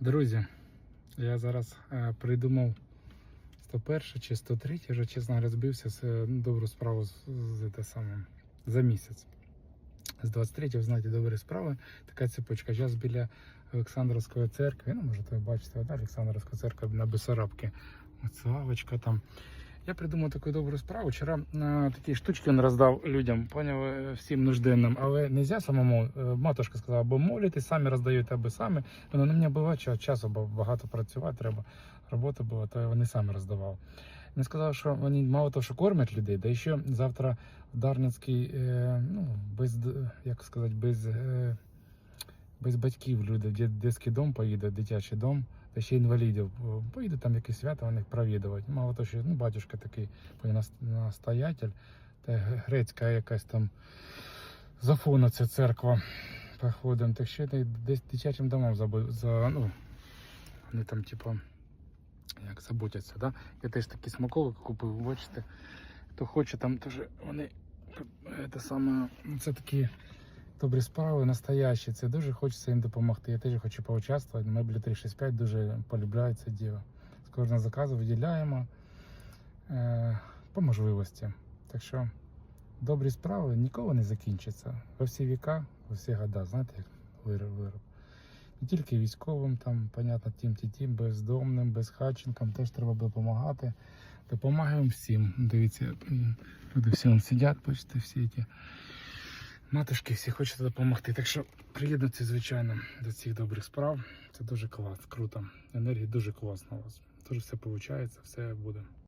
Друзі, я зараз е, придумав 101 чи 103, вже чесно розбився з е, добру справу з, з, те саме, за місяць. З 23-го, знаєте, добрі справи. Така цепочка. Зараз біля Олександровської церкви, ну, ви бачите, да, Олександровська церква на Бесарабці. Оце Славочка там. Я придумав таку добру справу. Вчора е, такі штучки він роздав людям, поняв, е, всім нужденним, але не можна самому. Е, матушка сказала, або молитесь, самі роздаєте, або самі. Воно на мене було ча- часу, бо багато працювати треба. Робота була, то вони самі роздавав. Він сказав, що вони мало того, що кормять людей, да ще завтра в Дарницький, е, ну, без, як сказати, без, е, без батьків люди, де дитячий дом поїде, дитячий дом, та ще інвалідів. О, Поїде там якесь свято, вони провідувати. Мало того, що ну, батюшка такий настоятель, та грецька якась там зафона ця церква. Походимо, так ще десь дитячим домом забив, за, ну, вони там, типу, як заботяться, да? Я теж такі смаколики купив, бачите. Хто хоче, там теж вони е, ну, це такі добрі справи, настоящі. Це дуже хочеться їм допомогти. Я теж хочу поучаствувати. Меблі 365 дуже полюбляю це діло. З кожного заказу виділяємо е, по можливості. Так що добрі справи ніколи не закінчаться. Во всі віка, во всі года, знаєте, як вироб. вироб. Не тільки військовим, там, понятно, тим, ті, тим, бездомним, безхатченкам теж треба допомагати. Допомагаємо всім. Дивіться, люди всі вон сидять, бачите, всі ті матушки, всі хочуть допомогти. Так що приєднуйтесь, звичайно, до цих добрих справ. Це дуже клас, круто. Енергія дуже класна у вас. Дуже все виходить, все буде.